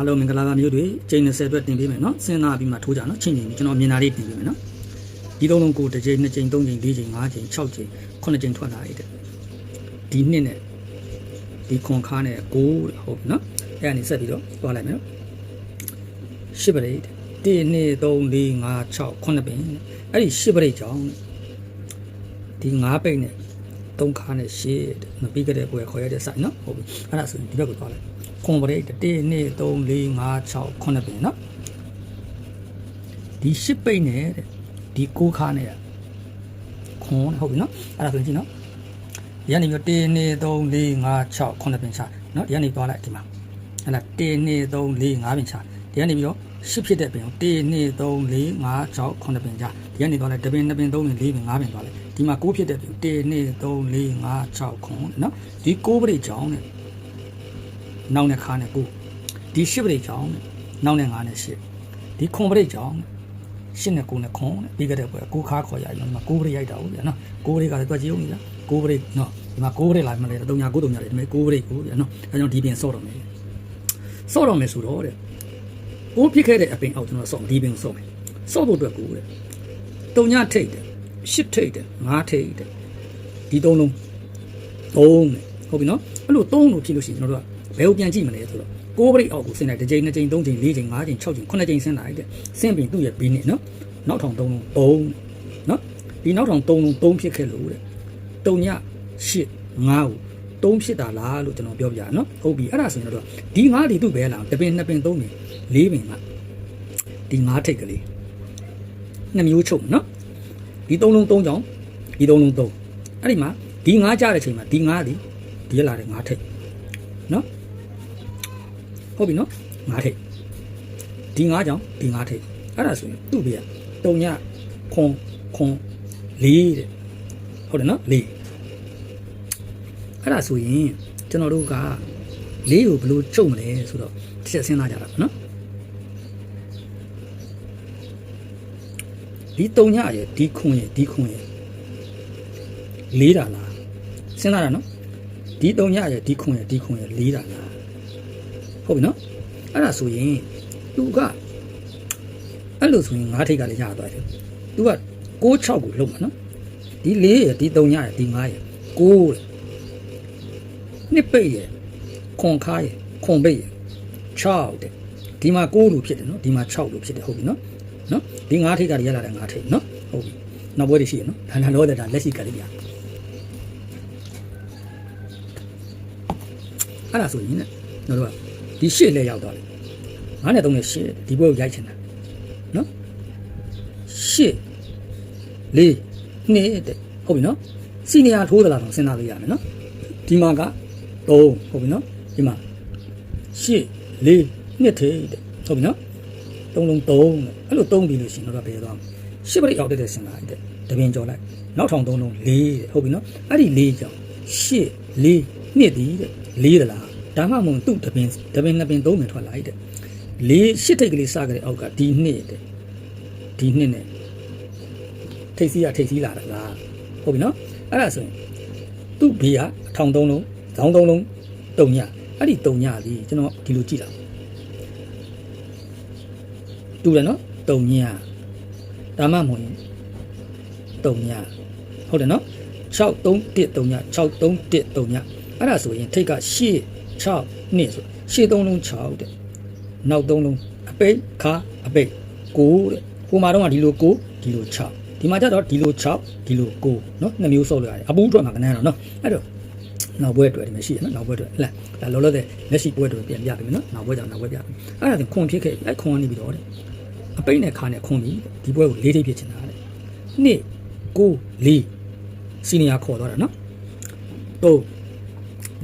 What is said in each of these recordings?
အားလုံးမင်္ဂလာပါမျိုးတွေချိန်20အတွက်တင်ပေးမယ်နော်စဉ်းစားပြီးမှထိုးကြနော်ချင်းချင်းကျွန်တော်မြင်တာလေးတင်ပေးမယ်နော်ဒီသုံးလုံးကိုတစ်ချိန်နှစ်ချိန်သုံးချိန်လေးချိန်ငါးချိန်၆ချိန်ခုနှစ်ချိန်ထွက်လာရတဲ့ဒီနှစ်နဲ့ဒီခွန်ခါနဲ့9တဲ့ဟုတ်ပြီနော်အဲ့ဒါနေဆက်ပြီးတော့သွားလိုက်မယ်နော်ရှစ်ပရိတ်1 2 3 4 5 6 9ပင်အဲ့ဒီရှစ်ပရိတ်ကြောင့်ဒီ9ပိတ်နဲ့ 3ခါနဲ့ရှစ်တဲ့မပြီးကြတဲ့ပွဲခေါ်ရတဲ့စိုက်နော်ဟုတ်ပြီအဲ့ဒါဆိုရင်ဒီဘက်ကိုသွားလိုက်ခွန်ပရိတ်1 2 3 4 5 6 9ပိနော်ဒီ10ပိတ်နဲ့တဲ့ဒီ6ခါနဲ့ခွန်ဟုတ်ပြီနော်အဲ့ဒါဆိုရင်ကြည့်နော်ဒီကနေပြီး1 2 3 4 5 6 9ပိချနော်ဒီကနေသွားလိုက်ဒီမှာအဲ့ဒါ1 2 3 4 5ပိချဒီကနေပြီးတော့10ဖြစ်တဲ့ပင်1 2 3 4 5 6 9ပိချ ဒီကနေသွားလိုက်တပင်2ပင်3ပင်4ပင်5ပင်သွားလိုက်ဒီမှာ6ဖြစ်တဲ့ပင်1 2 3 4 5 6ခွန်နော်ဒီ6ပရိတ်ကြောင်းတဲ့နောက်နဲ့ခါနဲ့ကိုဒီရှစ်ပရိတ်ကြောင်းနောက်နဲ့ငါနဲ့ရှစ်ဒီခွန်ပရိတ်ကြောင်းရှစ်နဲ့ကိုနဲ့ခွန်နဲ့ပြီးကြတဲ့ပွဲကိုခါခေါ်ရရင်ဒီမှာကိုပရိတ်ရိုက်တာဟုတ်ဗျာနော်ကိုပရိတ်ကလည်းတွက်ကြည့်ဦးနေလားကိုပရိတ်နော်ဒီမှာကိုပရိတ်လာမလဲတုံညာကိုတုံညာလေဒီမှာကိုပရိတ်ကိုဗျာနော်အဲကြောင့်ဒီပင်ဆော့တော့မယ်ဆော့တော့မယ်ဆိုတော့တဲ့ကိုဖြစ်ခဲ့တဲ့အပင်အောက်ကျွန်တော်ဆော့ဒီပင်ဆော့မယ်ဆော့ဖို့အတွက်ကိုတဲ့ တုံညာထိတ်တယ်ရှစ်ထိတ်တယ်ငါးထိတ်တယ်ဒီသုံးလုံးသုံးတယ်ဟုတ်ပြီနော်အဲ့လိုသုံးလို့ဖြစ်လို့ရှိရင်ကျွန်တော်တို့ကဘယ်ကိုပြန်ကြည့်မလဲဆိုတော့ကိုးပရိတ်အောက်ကိုဆင်းလိုက်တစ်ချိန်နှစ်ချိန်သုံးချိန်လေးချိန်ငါးချိန်၆ချိန်ခုနှစ်ချိန်ဆင်းလိုက်တဲ့ဆင်းပြီးသူ့ရဲ့ဘေးနဲ့နော်နောက်ထောင်သုံးလုံးသုံးနော်ဒီနောက်ထောင်သုံးလုံးသုံးဖြစ်ခဲ့လို့တဲ့တုံညရှစ်ငါးကိုသုံးဖြစ်တာလားလို့ကျွန်တော်ပြောပြရနော်ဟုတ်ပြီအဲ့ဒါဆိုရင်တော့ဒီငါးဒီသူ့ဘဲလားတစ်ပင်နှစ်ပင်သုံးပင်လေးပင်ကဒီငါးထိတ်ကလေး နှစ်မျိုးချုပ်နော်ဒီသုံးလုံးသုံးကြောင်ဒီသုံးလုံးသုံးအဲ့ဒီမှာဒီငါးကြတဲ့ချိန်မှာဒီငါးဒီဒီလာတဲ့ငါးထိတ်နော်ဟုတ်ပြီနော်ငါးထိပ်ဒီငါးကြောင်ဒီငါးထိပ်အဲ့ဒါဆိုရင်သူ့ဘေးကတုံညခွန်ခွန်လေးတဲ့ဟုတ်တယ်နော်လေးအဲ့ဒါဆိုရင်ကျွန်တော်တို့ကလေးကိုဘယ်လိုကျုံမလဲဆိုတော့တစ်ချက်စဉ်းစားကြတာပေါ့နော် ဒီတုံညရဲ့ဒီခွန်ရဲ့ဒီခွန်ရဲ့လေးတာလားစဉ်းစားတာနော်ဒီတုံညရဲ့ဒီခွန်ရဲ့ဒီခွန်ရဲ့လေးတာလားဟုတ်ပြီနော်အဲ့ဒါဆိုရင်သူကအဲ့လိုဆိုရင်ငါးထိပ်ကလည်းရသွားတယ်သူက6 6ကိုလုံးမှာနော်ဒီ4ရယ်ဒီ3ရယ်ဒီ5ရယ်6တဲ့နှစ်ပိတ်ရယ်ခွန်ခါရယ်ခွန်ပိတ်ရယ်6တဲ့ဒီမှာ6လို့ဖြစ်တယ်နော်ဒီမှာ6လို့ဖြစ်တယ်ဟုတ်ပြီနော် နော်ဒီ5ထိပ်ကလည်းရလာတယ်5ထိပ်နော်ဟုတ်ပြီနောက်ပွဲတွေရှိရနော်ဒါလည်းလောတဲ့ဒါလက်ရှိကလေးပြအဲ့ဒါဆိုရင်ねတို့ကဒီရှစ်လဲရောက်သွားတယ်ငါးနဲ့သုံးနဲ့ရှစ်ဒီဘွဲကိုရိုက်ချင်တာနော်ရှစ်လေးနှစ်တဲ့ဟုတ်ပြီနော်စီနီယာထိုးသလားတော့စဉ်းစားလို့ရမယ်နော်ဒီမှာက3ဟုတ်ပြီနော်ဒီမှာရှစ်လေးနှစ်ထဲတဲ့ဟုတ်ပြီနော် သုံးလုံး3တဲ့အဲ့လို3ပြီးလို့ရှိရင်တော့ဘယ်သွားမလဲရှစ်ပရိရောက်တဲ့စဉ်းစားလိုက်တဲ့တပင်ကြော်လိုက်နောက်ထောင်သုံးလုံး4တဲ့ဟုတ်ပြီနော်အဲ့ဒီ4ကြောင့်ရှစ်လေးနှစ်ဒီတဲ့4သလားဒါမှမဟုတ်သူ့တပင်တပင်နှစ်ပင်သုံးပင်ထွက်လာလိုက်တဲ့လေးရှစ်ထိတ်ကလေးစကြတဲ့အောက်ကဒီနှစ်တဲ့ဒီနှစ်နဲ့ထိတ်စီးရထိတ်စီးလာတာလားဟုတ်ပြီနော်အဲ့ဒါဆိုရင်သူ့ဘေးကအထောင်သုံးလုံးဇောင်းသုံးလုံးတုံညအဲ့ဒီတုံညလေးကျွန်တော်ဒီလိုကြည့်တာ တူတယ်နော်တုံညဒါမှမဟုတ်ရင်တုံညဟုတ်တယ်နော်6 3 1တုံည6 3 1တုံညအဲ့ဒါဆိုရင်ထိတ်ကရှေ့6နှစ်ဆိုရှေ့3လုံး6တဲ့နောက်3လုံးအပိတ်ခါအပိတ်9တဲ့ဟိုမှာတော့ဒီလို9ဒီလို6ဒီမှာကျတော့ဒီလို6ဒီလို9เนาะနှစ်မျိုးစောက်လို့ရတယ်အပူအတွက်မှာကနန်းတော့เนาะအဲ့တော့နောက်ဘွဲအတွက်ဒီမှာရှိရနော်နောက်ဘွဲအတွက်ဟဲ့ဒါလောလောဆယ်လက်ရှိဘွဲအတွက်ပြန်ပြပေးမယ်နော်နောက်ဘွဲကြောင့်နောက်ဘွဲပြပေးအဲ့ဒါကခွန်ဖြစ်ခဲ့အဲ့ခွန်ကနေပြီးတော့တဲ့ အပိတ်နဲ့ခါနဲ့ခွန်ပြီးဒီဘွဲကိုလေးထိပ်ဖြစ်ချင်တာတဲ့နှစ်9 4စီနီယာခေါ်သွားတာနော်3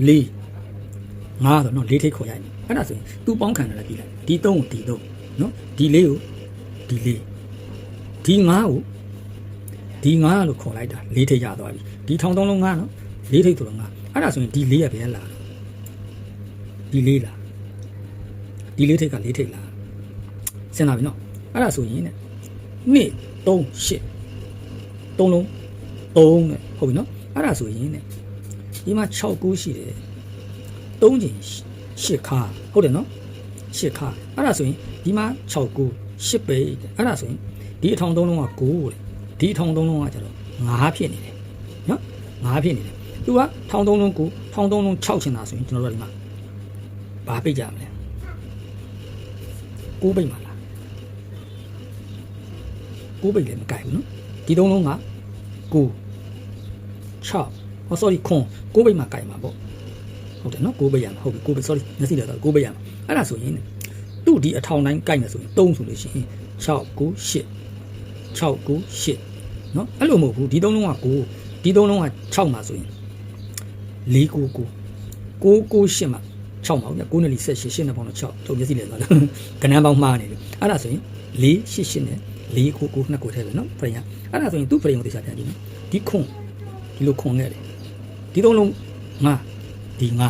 4ငါဆိုတော့လေးထိတ်ခေါ်ရိုက်မယ်အဲ့ဒါဆိုရင်သူပေါင်းခံတယ်လည်းပြီးလိုက်ဒီသုံးကိုဒီသုံးနော်ဒီလေးကိုဒီလေးဒီငါကိုဒီငါလို့ခေါ်လိုက်တာလေးထိတ်ရသွားပြီဒီထောင်သုံးလုံးငါနော်လေးထိတ်ဆိုတော့ငါအဲ့ဒါဆိုရင်ဒီလေးရဘယ်လာတော့ဒီလေးလားဒီလေးထိတ်ကလေးထိတ်လားစဉ်းစားပြီနော် အဲ့ဒါဆိုရင်ね2 3 8သုံးလုံး3နဲ့ဟုတ်ပြီနော်အဲ့ဒါဆိုရင်ねဒီမှာ6ကူးရှိတယ်3ချိန်8ခါဟုတ်တယ်နော်ရှစ်ခါအဲ့ဒါဆိုရင်ဒီမှာ6ကို8ပဲအဲ့ဒါဆိုရင်ဒီအထောင်သုံးလုံးက9တဲ့ဒီအထောင်သုံးလုံးကကျတော့9ဖြစ်နေတယ်နော်9ဖြစ်နေတယ်သူကထောင်သုံးလုံးကိုထောင်သုံးလုံး6ချင်တာဆိုရင်ကျွန်တော်တို့ဒီမှာဘာပိတ်ကြမလဲ9ပိတ်မှာ ကိုးပိတ်လည်းမကိုက်ဘူးနော်ဒီသုံးလုံးကကို6 oh sorry ခွန်ကိုးပိတ်မှာကိုက်မှာပေါ့ဟုတ်တယ်နော်ကိုးပိတ်ရမှာဟုတ်ပြီကိုးပိတ် sorry မျက်စိလည်းဆိုကိုးပိတ်ရမှာအဲ့ဒါဆိုရင်သူ့ဒီအထောင်တိုင်းကိုက်နေဆိုရင်3ဆိုလို့ရှိရင်6 9 8 6 9 8နော်အဲ့လိုမဟုတ်ဘူးဒီသုံးလုံးကကိုဒီသုံးလုံးက6မှာဆိုရင်4 9 9 9 9 8မှာ6ပါဘူးည9နဲ့4 8 8နဲ့ပေါင်းတော့6တို့မျက်စိလည်းဆိုတော့ကဏ္ဍပေါင်းမှားနေတယ်အဲ့ဒါဆိုရင်4 8 8နဲ့ ၄ခုကိုနှစ်ခုထည့်ပဲနော် frame ကအဲ့ဒါဆိုရင်သူ့ frame ကိုသိချပြကြည့်နော်ဒီခွန်ဒီလိုခွန်ခဲ့တယ်ဒီသုံးလုံးငါဒီငါ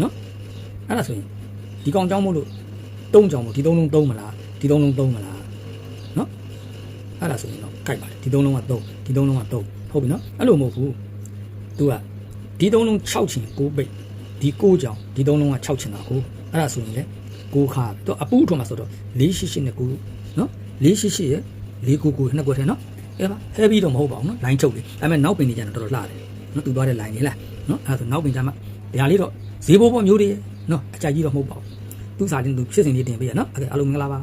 နော်အဲ့ဒါဆိုရင်ဒီကောင်ကြောင်းမို့လို့တုံးကြောင်းမို့ဒီသုံးလုံးတုံးမလားဒီသုံးလုံးတုံးမလားနော်အဲ့ဒါဆိုရင်တော့ကြိုက်ပါတယ်ဒီသုံးလုံးကတုံးဒီသုံးလုံးကတုံးဟုတ်ပြီနော်အဲ့လိုမဟုတ်ဘူးသူကဒီသုံးလုံး6ချင်6ပိတ်ဒီ6ကြောင်းဒီသုံးလုံးက6ချင်တာကိုအဲ့ဒါဆိုရင်လေ6ခါတော့အပူထွန်မှာဆိုတော့4 8 8နဲ့9နော် 488ရဲ့499နှစ်ကွက်ထဲနော်အဲ့ပါ heavy တော့မဟုတ်ပါဘူးနော် line ချုပ်လေဒါပေမဲ့နောက်ပင်နေကြတော့တော်တော်လှတယ်နော်သူသွားတဲ့ line လေးလားနော်အဲ့ဒါဆိုနောက်ပင်ကြမှာဒါလေးတော့ဈေးဘောပေါ်မျိုးတွေနော်အကြိုက်ကြီးတော့မဟုတ်ပါဘူးသူစားတင်သူဖြစ်စဉ်လေးတင်ပေးရနော်အဲ့ဒါအားလုံးမင်္ဂလာပါ